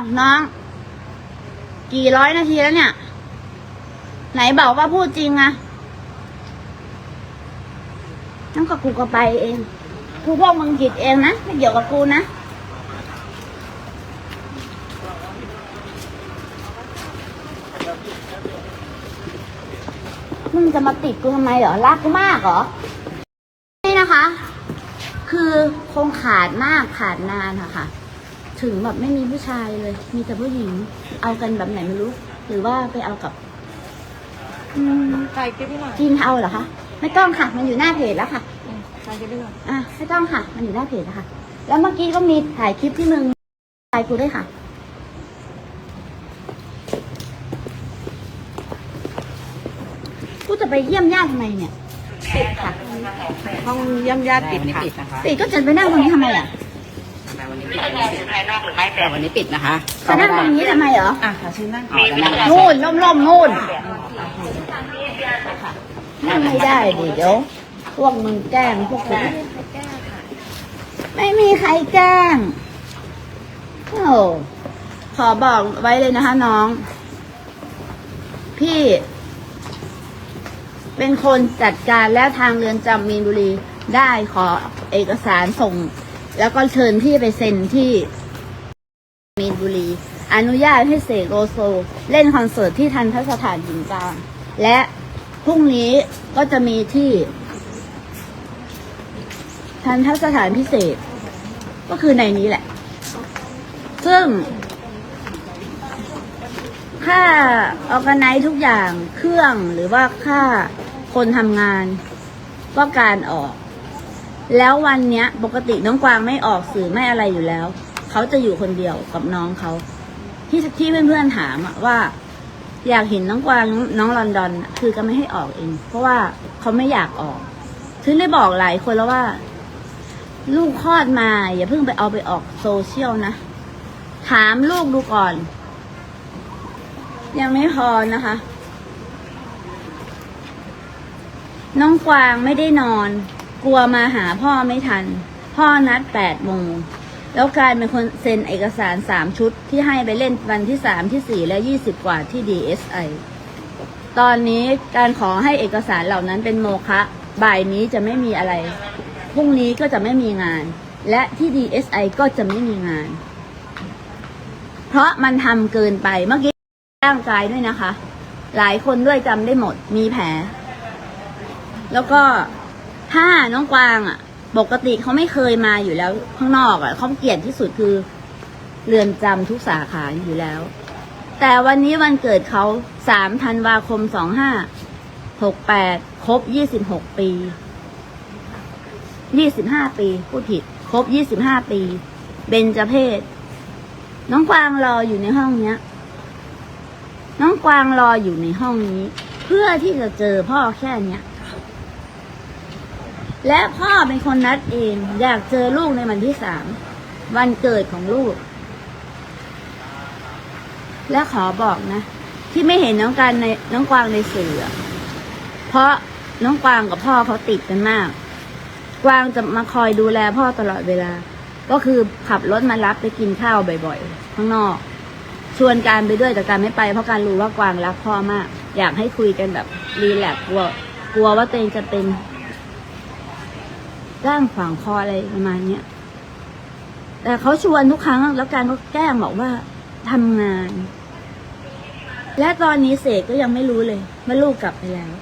าวน้อง กี่ร้อยนาทีแล้วเนี่ย ไหนบอกว่าพูดจริงอะนั่นก็กูก็ไปเองกูพวกมึงผิดเองนะ ไม่เกี่ยวกับกูนะมึงจะมาติดกูทำไมเหรอรักกูมากเหรอ นี่นะคะ คือคงขาดมากขาดนานค่ะค่ะ ถึงแบบไม่มีผู้ชายเลย มีแต่ผู้หญิง เอากันแบบไหนไม่รู้ หรือว่าไปเอากับอืมถ่ายคลิปให้หน่อยจีนเอาเหรอคะ ไม่ต้องค่ะ มันอยู่หน้าเพจแล้วค่ะอืมถ่ายคลิปให้หน่อยอะไม่ต้องค่ะ มันอยู่หน้าเพจแล้วค่ะ แล้วเมื่อกี้ก็มีถ่ายคลิปที่มึงถ่ายกูด้วยค่ะ กูจะไปเยี่ยมญาติทำไมเนี่ยปิดค่ะ ห้องเย่ำญาติปิดค่ะปิดก็จะไปนั่งตรงนี้ทำไมอะ แต่วันนี้ปิดแต่วันนี้ปิดนะคะจะนั่งตรงนี้ทำไมเหรออะขอชื่อนั่งอ๋อแล้วนั่งนู่นล่มล่มๆนู่นนั่งไม่ได้ดิเดี๋ยวพวกมึงแกล้งพวกกูไม่มีใครแกล้งโอ้ขอบอกไว้เลยนะคะน้อง พี่ เป็นคนจัดการและทางเรือนจำมีนบุรีได้ขอเอกสารส่ง แล้วก็เชิญพี่ไปเซ็นที่มีนบุรี อนุญาตให้เสกโลโซ เล่นคอนเสิร์ตที่ทันทสถานหญิงกลาง และพรุ่งนี้ก็จะมีที่ ทันทสถานพิเศษ ก็คือในนี้แหละ ซึ่ง ค่าออกไนทุกอย่างเครื่องหรือว่าค่าคนทำงานก็การออก แล้ววันเนี้ย ปกติน้องกวางไม่ออกสื่อไม่อะไรอยู่แล้ว เขาจะอยู่คนเดียวกับน้องเขาที่ที่เพื่อนๆถามอะว่า อยากเห็นน้องกวางน้องลอนดอนอะคือก็ไม่ให้ออกเอง เพราะว่าเขาไม่อยากออกถึงได้บอกหลายคนแล้วว่า ลูกคลอดมา อย่าเพิ่งไปเอาไปออกโซเชียลนะ ถามลูกดูก่อน ยังไม่พอนะคะ น้องกวางไม่ได้นอน กลัวมาหาพ่อไม่ทัน พ่อนัดแปดโมงแล้วกลายเป็นคนเซ็นเอกสารสามชุดที่ให้ไปเล่นวันที่สามที่สี่และยี่สิบกว่าที่ DSI ตอนนี้การขอให้เอกสารเหล่านั้นเป็นโมฆะบ่ายนี้จะไม่มีอะไร พรุ่งนี้ก็จะไม่มีงาน และที่ DSI ก็จะไม่มีงาน เพราะมันทำเกินไปเมื่อกี้ร่างกายด้วยนะคะ หลายคนด้วยจำได้หมดมีแผล แล้วก็ ถ้าน้องกวางอะ ปกติเขาไม่เคยมาอยู่แล้วข้างนอกอะเขาเกลียดที่สุดคือเรือนจำทุกสาขาอยู่แล้ว แต่วันนี้วันเกิดเขาสามธันวาคมสองห้าหกแปดครบยี่สิบหกปียี่สิบห้าปีพูดผิด ครบยี่สิบห้าปีเบญจเพศ น้องกวางรออยู่ในห้องเนี้ย น้องกวางรออยู่ในห้องนี้ เพื่อที่จะเจอพ่อแค่เนี้ย และพ่อเป็นคนนัดเองอยากเจอลูกในวันที่สามวันเกิดของลูก และขอบอกนะ ที่ไม่เห็นน้องการในน้องกวางในสื่อเพราะน้องกวางกับพ่อเขาติดกันมาก กวางจะมาคอยดูแลพ่อตลอดเวลา ก็คือขับรถมารับไปกินข้าวบ่อยๆข้างนอก ชวนการไปด้วยแต่การไม่ไป เพราะการรู้ว่ากวางรักพ่อมาก อยากให้คุยกันแบบรีแลกซ์กลัวกลัวว่าตัวเองจะเป็น ร่างขวางคออะไรประมาณเนี้ยแต่เขาชวนทุกครั้งแล้วการก็แกล้งบอกว่าทำงาน และตอนนี้เสกก็ยังไม่รู้เลยว่าลูกกลับไปแล้ว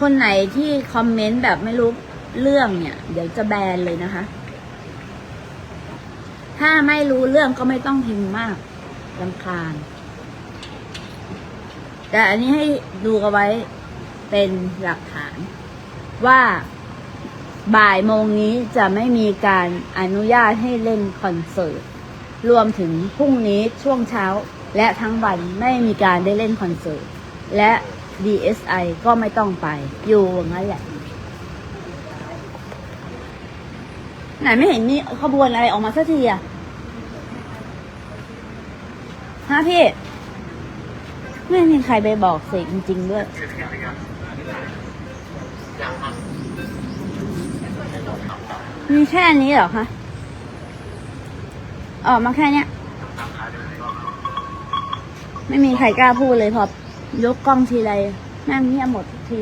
คนไหนที่คอมเมนต์แบบไม่รู้เรื่องเนี่ย เดี๋ยวจะแบนเลยนะคะ ถ้าไม่รู้เรื่องก็ไม่ต้องพิมพ์มากลำคาญ แต่อันนี้ให้ดูกันไว้เป็นหลักฐาน ว่าบ่ายโมงนี้จะไม่มีการอนุญาตให้เล่นคอนเสิร์ต รวมถึงพรุ่งนี้ช่วงเช้าและทั้งวันไม่มีการได้เล่นคอนเสิร์ต และ DSI ก็ไม่ต้องไป อยู่ว่างนั้นแหละ ไหนไม่เห็นมีขบวนอะไรออกมาสักทีอะฮะพี่ ไม่มีใครไปบอกเสกจริงๆด้วย มีแค่นี้เหรอคะออกมาแค่เนี้ย ไม่มีใครกล้าพูดเลยพอยกกล้องทีไรแม่งเงียบหมดทุกที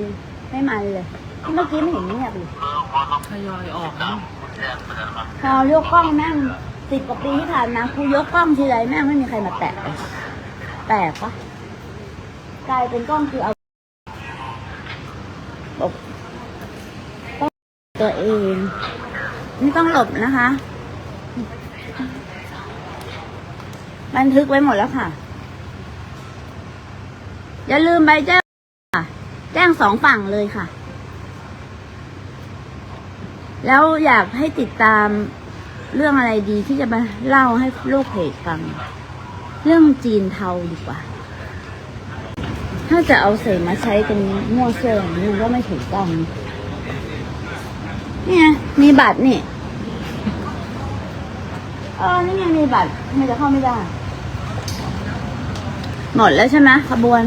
ไม่มันเลยเมื่อกี้ไม่เห็นเงียบเลยทยอยออกนะพอยกกล้องแม่งสิบกว่าปีที่ผ่านมากูยกกล้องทีไรแม่งไม่มีใครมาแตะเลยแปลกปะกลายเป็นกล้องคือเอาบอก ตัวเอง ไม่ต้องหลบนะคะ บันทึกไว้หมดแล้วค่ะ อย่าลืมใบแจ้งค่ะ แจ้งสองฝั่งเลยค่ะ แล้วอยากให้ติดตามเรื่องอะไรดีที่จะมาเล่าให้ลูกเพจฟัง เรื่องจีนเทาดีกว่า ถ้าจะเอาเสมาใช้กันมั่วเสื่ออย่างมันก็ไม่ถูกต้อง เนี่ย มีบัตรนี่เออนี่ไงมีบัตรทำไมจะเข้าไม่ได้ หมดแล้วใช่ไหมขบวน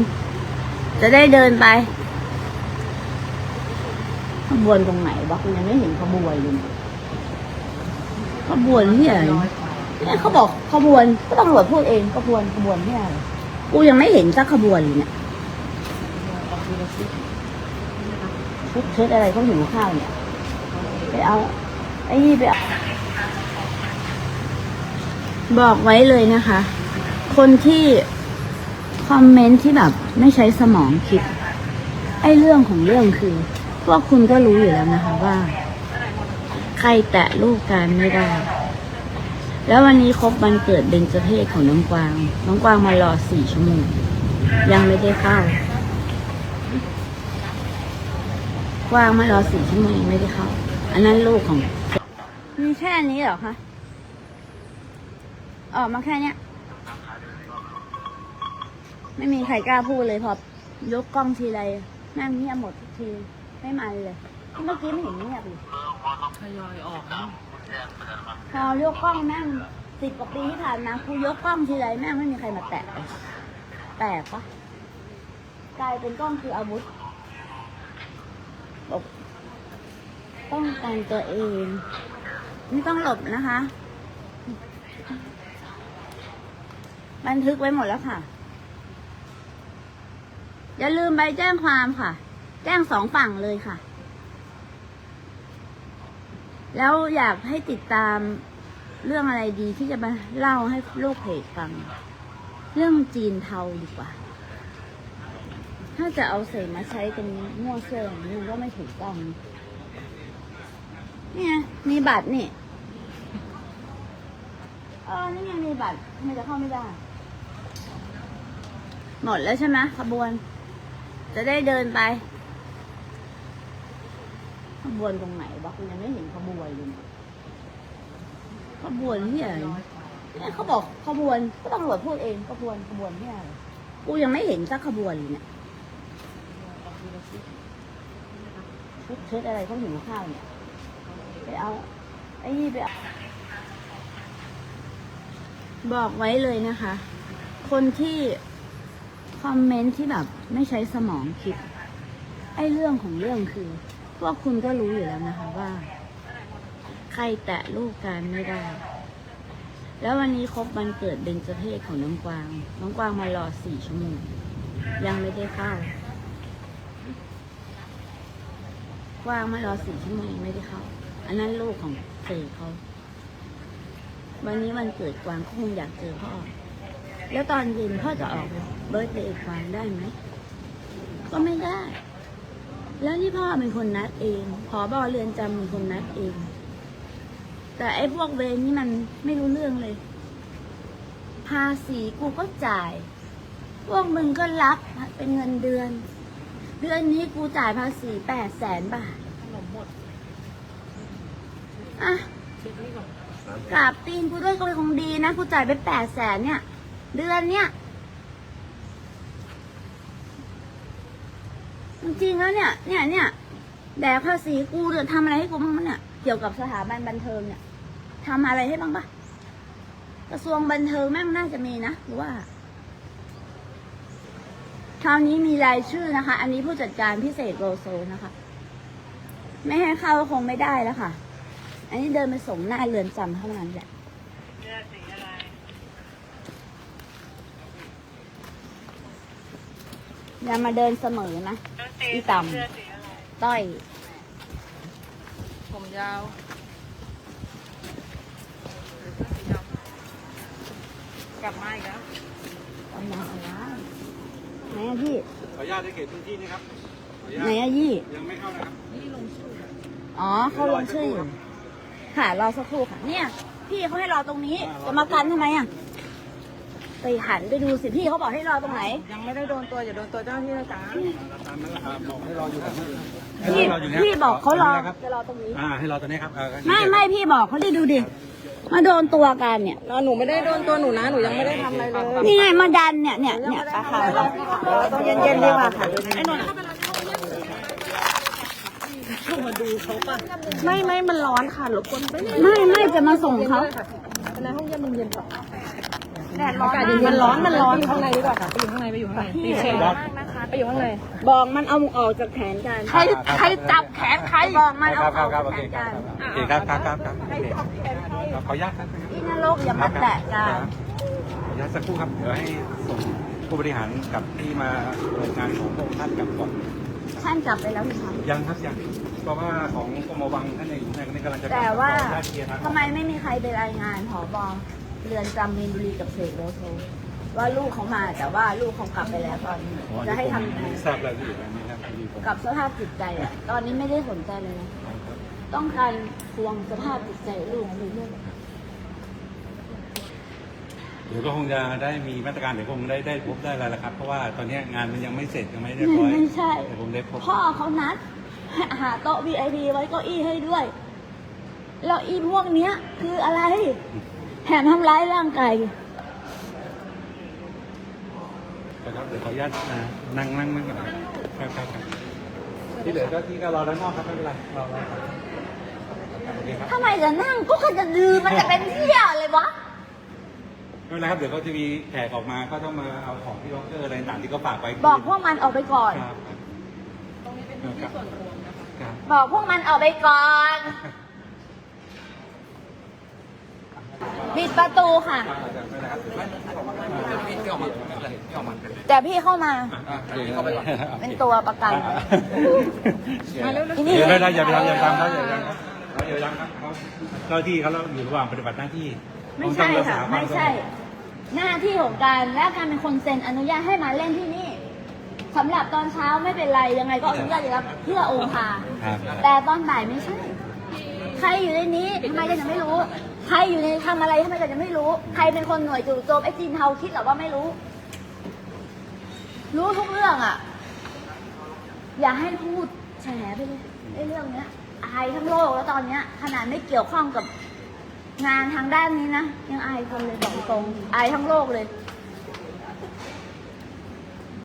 จะได้เดินไป ขบวนตรงไหนวะคุณยังไม่เห็นขบวนเลยขบวนที่อะไรเนี่ยเขาบอกขบวนก็ตำรวจพูดเองขบวนขบวนที่อะไรกูยังไม่เห็นสักขบวนเลยเนี่ยชุดเชิดอะไรเขาหิวข้าวเนี่ย ไปเอาไอ้นี่ไปอบอกไว้เลยนะคะ คนที่คอมเมนต์ที่แบบไม่ใช้สมองคิด ไอ้เรื่องของเรื่องคือ พวกคุณก็รู้อยู่แล้วนะคะว่า ใครแตะลูกกันไม่ได้ แล้ววันนี้ครบวันเกิดเบญจเพศของน้องกวาง น้องกวางมารอสี่ชั่วโมง ยังไม่ได้เข้ากวางมารอสี่ชั่วโมงไม่ได้เข้า อันนั้นลูกของ มีแค่นี้เหรอคะออกมาแค่เนี้ย ไม่มีใครกล้าพูดเลยพอยกกล้องทีไรแม่งเงียบหมดทุกทีไม่มันเลยที่เมื่อกี้ไม่เห็นเงียบเลยทยอยออกนะพอยกกล้องแม่งสิบกว่าปีที่ผ่านมากูยกกล้องทีไรแม่งไม่มีใครมาแตะเลยแปลกปะกลายเป็นกล้องคืออาวุธบอก ป้องกันตัวเอง ไม่ต้องหลบนะคะ บันทึกไว้หมดแล้วค่ะ อย่าลืมใบแจ้งความค่ะ แจ้งสองฝั่งเลยค่ะ แล้วอยากให้ติดตามเรื่องอะไรดีที่จะมาเล่าให้ลูกเพจฟัง เรื่องจีนเทาดีกว่า ถ้าจะเอาเสมาใช้กันมั่วเสื่ออย่างนี้มันก็ไม่ถูกต้อง เนี่ยมีบัตรนี่ เออ นี่ไงมีบัตรทำไมจะเข้าไม่ได้ หมดแล้วใช่ไหมขบวน จะได้เดินไป ขบวนตรงไหนวะคุณยังไม่เห็นขบวนเลยขบวนที่อะไรเนี่ยเขาบอกขบวนก็ตำรวจพูดเองขบวนขบวนที่อะไรกูยังไม่เห็นสักขบวนเลยเนี่ยชุดเชิดอะไรเขาหิวข้าวเนี่ย ไปเอาไอ้นี่ไปเอาบอกไว้เลยนะคะ คนที่คอมเมนต์ที่แบบไม่ใช้สมองคิด ไอ้เรื่องของเรื่องคือ พวกคุณก็รู้อยู่แล้วนะคะว่า ใครแตะลูกกันไม่ได้ แล้ววันนี้ครบวันเกิดเบญจเพศของน้องกวาง น้องกวางมารอสี่ชั่วโมง ยังไม่ได้เข้ากวางมารอสี่ชั่วโมงไม่ได้เข้า อันนั้นลูกของเสกเขาวันนี้วันเกิดกวางคงอยากเจอพ่อ แล้วตอนเย็นพ่อจะออกเบิร์ตเดย์กวางได้ไหม ก็ไม่ได้ แล้วนี่พ่อเป็นคนนัดเองผอบอเรือนจำเป็นคนนัดเอง แต่ไอ้พวกเวรนี่มันไม่รู้เรื่องเลย ภาษีกูก็จ่าย พวกมึงก็รับเป็นเงินเดือน เดือนนี้กูจ่ายภาษีแปดแสนบาท อะกราบตีนกูด้วยก็เลยคงดีนะกูจ่ายไปแปดแสนเนี่ย เดือนเนี่ยจริงๆแล้วเนี่ย เนี่ยเนี่ยแดกภาษีกูเดือทำอะไรให้กูบ้างเนี่ย เกี่ยวกับสถาบันบันเทิงเนี่ยทำอะไรให้บ้างปะกระทรวงบันเทิงแม่งน่าจะมีนะหรือว่าคราวนี้มีรายชื่อนะคะ อันนี้ผู้จัดการพิเศษโลโซนะคะ ไม่ให้เข้าคงไม่ได้แล้วค่ะ อันนี้เดินไปส่งหน้าเรือนจำเท่านั้นแหละอย่ามาเดินเสมอนะ อีต่ำต้อย ผมยาวกลับมาอีกแล้วเละเอาละไหนอะพี่ ขออนุญาตได้เขตพื้นที่นะครับไหนอะยี่ ยังไม่เข้านะครับ อ๋อ เขาลงชื่อ ค่ะรอสักครู่ค่ะ เนี่ย พี่เขาให้รอตรงนี้จะมากันทำไมอะไปหันไปดูสิพี่เขาบอกให้รอตรงไหน ยังไม่ได้โดนตัวอย่าโดนตัวเจ้าหน้าที่นะจ๊ะตามนั้นแหละครับบอกให้รออยู่แบบนี้ให้พี่รออยู่เนี่ยพี่บอกเขารอครับจะรอตรงนี้ อ่าให้รอตอนนี้ครับเออไม่ไม่พี่บอกเขาดิดูดิมาโดนตัวกันเนี่ยเราหนูไม่ได้โดนตัวหนูนะหนูยังไม่ได้ทำอะไรเลยนี่ไงมาดันเนี่ยเนี่ยเนี่ยปะค่ะต้องเย็นๆดีกว่าค่ะไอ้นนท์ ไม่ไม่มันร้อนค่ะรบกวนไปไม่ไม่จะมาส่งเขาในห้องเย็นมันเย็นกว่าแดดร้อนอากาศมากเย็นๆร้อนมันร้อนข้างในดีกว่าค่ะไปอยู่ข้างในไปอยู่ข้างในตีเชนมากนะคะไปอยู่ข้างในบอกมันเอาออกจากแขนกันใครใครจับแขนใครบอกมันคเอารับอครัอบกคจารับกโอแขเคนครับกันโอเคครับครับครับครับโอเคขออนุญาตครับอีนรกอย่ามาแตะกันขออนุญาตสักครู่ครับเดี๋ยวให้ส่งผู้บริหารกับที่มาเปิดงานของพระองค์ท่านกลับก่อนท่านกลับไปแล้วพี่คะยังครับยัง เพราะว่าของกรมวังท่านเองอยู่ในนี้กำลังจะกลับแต่ว่าได้เคลียร์ทางทำไมไม่มีใครไปรายงานผอบอเรือนจำมีนบุรีกับเสกโลโซว่าลูกเขามาแต่ว่าลูกเขากลับไปแล้วตอนนี้จะให้ทำยังไงทราบรายละเอียดอันนี้ครับที่ผมกับสภาพจิตใจอะตอนนี้ไม่ได้สนใจเลยนะต้องการทวงสภาพจิตใจลูกของลูกเดี๋ยวก็คงจะได้มีมาตรการเดี๋ยวคงได้ได้พบได้แล้วละครับ เพราะว่าตอนนี้งานมันยังไม่เสร็จยังไม่เรียบร้อยไม่ใช่เดี๋ยวผมได้พบพ่อเขานัด หาโต๊ะ VIP ไว้เก้าอี้ให้ด้วยแล้วอีพวกเนี้ย คืออะไร แถมทำร้ายร่างกายครับเดี๋ยวขออนุญาตอ่านั่งนั่งนั่งกันนะครับครับครับครับที่เหลือก็ที่ก็รอด้านนอกครับไม่เป็นไรรอรอครับโอเคครับทำไมจะนั่งก็ก็จะดื้อมันจะเป็นเที่ยเลยวะ ไม่เป็นไรครับเดี๋ยวก็จะมีแขกออกมาก็ต้องมาเอาของที่ล็อกเกอร์อะไรต่างๆที่เขาฝากไว้บอกพวกมันออกไปก่อน ครับตรงนี้เป็นที่ส่วนรวม ครับบอกพวกมันออกไปก่อนปิดประตูค่ะแต่พี่เข้ามาเป็นตัวประกัน เดี๋ยวไม่ได้อย่าไปทำอย่าไปทำเขาอย่าไปทำเขาอย่าไปทำครับเขาเจ้าที่เขาอยู่ระหว่างปฏิบัติหน้าที่ไม่ใช่ค่ะ ไม่ใช่ หน้าที่ของการและการเป็นคนเซ็นอนุญาตให้มาเล่นที่นี่ สำหรับตอนเช้าไม่เป็นไรยังไงก็อนุญาตอยู่แล้วเพื่อองค์พาครับแต่ตอนบ่ายไม่ใช่ ใครอยู่ในนี้ทำไมกันจะไม่รู้ ใครอยู่ในทำอะไรทำไมกันจะไม่รู้ ใครเป็นคนหน่วยจู่โจมไอ้จีนเทาคิดเหรอว่าไม่รู้ รู้ทุกเรื่องอะ อย่าให้พูดแฉไปเลยไอ้เรื่องเนี้ยอายทั้งโลกแล้วตอนเนี้ย ขนาดไม่เกี่ยวข้องกับงานทางด้านนี้นะยังอายคนเลยบอกตรงอายทั้งโลกเลย